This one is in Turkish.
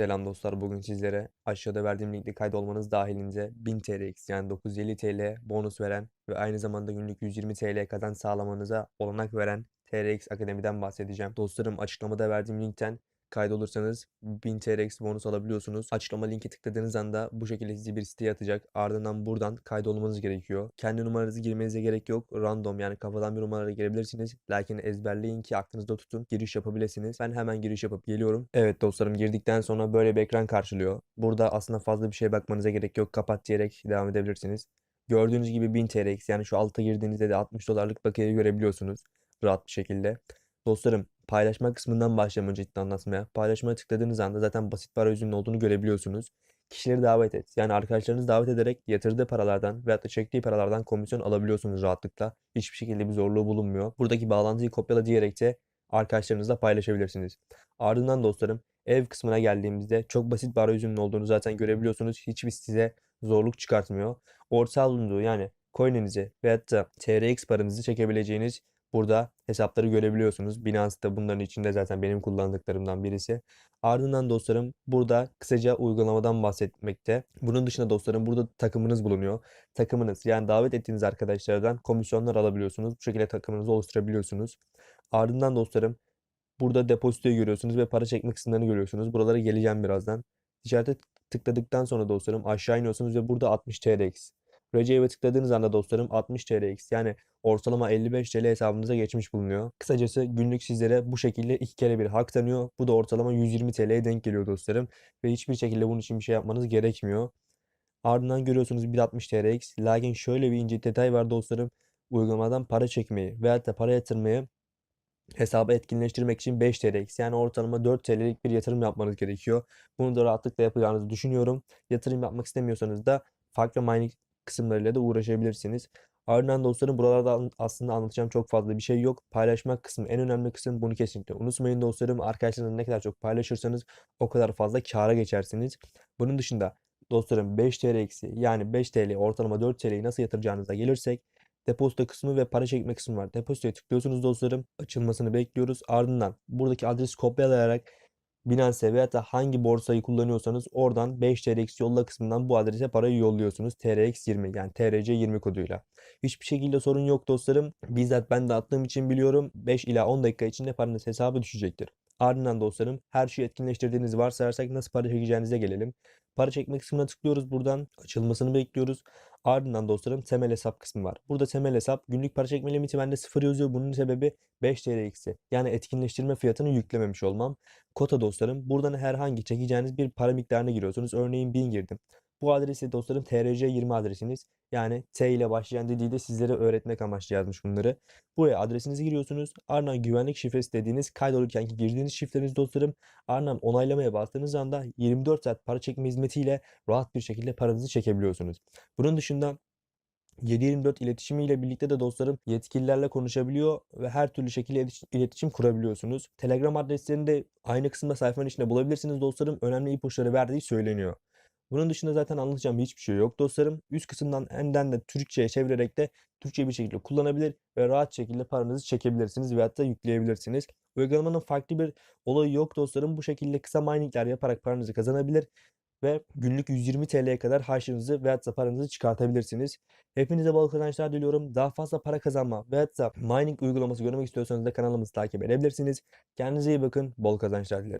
Selam dostlar. Bugün sizlere aşağıda verdiğim linkte kaydolmanız dahilinde 1000 TLx yani 950 TL bonus veren ve aynı zamanda günlük 120 TL kazanç sağlamanıza olanak veren TRX Akademi'den bahsedeceğim. Dostlarım açıklamada verdiğim linkten kaydolursanız 1000 TRX bonus alabiliyorsunuz. Açıklama linki tıkladığınız anda bu şekilde sizi bir siteye atacak. Ardından buradan kaydolmanız gerekiyor. Kendi numaranızı girmenize gerek yok. Random yani kafadan bir numaraya girebilirsiniz. Lakin ezberleyin ki aklınızda tutun. Giriş yapabilirsiniz. Ben hemen giriş yapıp geliyorum. Evet dostlarım girdikten sonra böyle bir ekran karşılıyor. Burada aslında fazla bir şeye bakmanıza gerek yok. Kapat diyerek devam edebilirsiniz. Gördüğünüz gibi 1000 TRX yani şu alta girdiğinizde de 60 dolarlık bakiyeyi görebiliyorsunuz. Rahat bir şekilde. Dostlarım paylaşma kısmından başlayalım öncelikle anlatmaya. Paylaşmaya tıkladığınız anda zaten basit para yüzünün olduğunu görebiliyorsunuz. Kişileri davet et. Yani arkadaşlarınızı davet ederek yatırdığı paralardan veyahut da çektiği paralardan komisyon alabiliyorsunuz rahatlıkla. Hiçbir şekilde bir zorluğu bulunmuyor. Buradaki bağlantıyı kopyala diyerek de arkadaşlarınızla paylaşabilirsiniz. Ardından dostlarım ev kısmına geldiğimizde çok basit bir arayüzünün olduğunu zaten görebiliyorsunuz. Hiçbir size zorluk çıkartmıyor. Orta bulunduğu yani coin'inizi veyahut da TRX paranızı çekebileceğiniz Burada hesapları görebiliyorsunuz. Binance da bunların içinde zaten benim kullandıklarımdan birisi. Ardından dostlarım burada kısaca uygulamadan bahsetmekte. Bunun dışında dostlarım burada takımınız bulunuyor. Takımınız yani davet ettiğiniz arkadaşlardan komisyonlar alabiliyorsunuz. Bu şekilde takımınızı oluşturabiliyorsunuz. Ardından dostlarım burada depozitoyu görüyorsunuz ve para çekme kısımlarını görüyorsunuz. Buralara geleceğim birazdan. Ticarete tıkladıktan sonra dostlarım aşağı iniyorsunuz ve burada 60 TRX. Recep'e tıkladığınız anda dostlarım 60 TRX yani ortalama 55 TL hesabınıza geçmiş bulunuyor. Kısacası günlük sizlere bu şekilde iki kere bir hak tanıyor. Bu da ortalama 120 TL'ye denk geliyor dostlarım. Ve hiçbir şekilde bunun için bir şey yapmanız gerekmiyor. Ardından görüyorsunuz 160 TRX. Lakin şöyle bir ince detay var dostlarım. Uygulamadan para çekmeyi veyahut da para yatırmayı hesabı etkinleştirmek için 5 TRX yani ortalama 4 TL'lik bir yatırım yapmanız gerekiyor. Bunu da rahatlıkla yapacağınızı düşünüyorum. Yatırım yapmak istemiyorsanız da farklı mining kısımlarıyla da uğraşabilirsiniz. Ardından dostlarım buralarda aslında anlatacağım çok fazla bir şey yok. Paylaşmak kısmı en önemli kısım. Bunu kesinlikle unutmayın dostlarım. Arkadaşlarınızla ne kadar çok paylaşırsanız o kadar fazla kâra geçersiniz. Bunun dışında dostlarım 5 TL eksi yani 5 TL ortalama 4 TL'yi nasıl yatıracağınıza gelirsek depozito kısmı ve para çekme kısmı var. Depozitoya tıklıyorsunuz dostlarım. Açılmasını bekliyoruz. Ardından buradaki adresi kopyalayarak Binance veya da hangi borsayı kullanıyorsanız oradan 5 TRX yolla kısmından bu adrese parayı yolluyorsunuz. TRX20 yani TRC20 koduyla. Hiçbir şekilde sorun yok dostlarım. Bizzat ben de attığım için biliyorum 5 ila 10 dakika içinde paranız hesabı düşecektir. Ardından dostlarım her şeyi etkinleştirdiğinizi varsayarsak nasıl para çekeceğinize gelelim. Para çekme kısmına tıklıyoruz buradan. Açılmasını bekliyoruz. Ardından dostlarım temel hesap kısmı var. Burada temel hesap günlük para çekme limiti bende 0 yazıyor. Bunun sebebi 5 TL eksi. Yani etkinleştirme fiyatını yüklememiş olmam. Kota dostlarım buradan herhangi çekeceğiniz bir para miktarına giriyorsunuz. Örneğin 1000 girdim. Bu adresi dostlarım TRC20 adresiniz. Yani T ile başlayan dediği de sizlere öğretmek amaçlı yazmış bunları. Buraya adresinizi giriyorsunuz. Ardından güvenlik şifresi dediğiniz kaydolurken ki girdiğiniz şifreniz dostlarım. Ardından onaylamaya bastığınız anda 24 saat para çekme hizmetiyle rahat bir şekilde paranızı çekebiliyorsunuz. Bunun dışında 724 iletişimiyle birlikte de dostlarım yetkililerle konuşabiliyor ve her türlü şekilde iletişim kurabiliyorsunuz. Telegram adreslerini de aynı kısımda sayfanın içinde bulabilirsiniz dostlarım. Önemli ipuçları verdiği söyleniyor. Bunun dışında zaten anlatacağım hiçbir şey yok dostlarım. Üst kısımdan enden de Türkçe'ye çevirerek de Türkçe bir şekilde kullanabilir ve rahat şekilde paranızı çekebilirsiniz veyahut da yükleyebilirsiniz. Uygulamanın farklı bir olayı yok dostlarım. Bu şekilde kısa miningler yaparak paranızı kazanabilir ve günlük 120 TL'ye kadar harçlığınızı veyahut da paranızı çıkartabilirsiniz. Hepinize bol kazançlar diliyorum. Daha fazla para kazanma veyahut da mining uygulaması görmek istiyorsanız da kanalımızı takip edebilirsiniz. Kendinize iyi bakın. Bol kazançlar dilerim.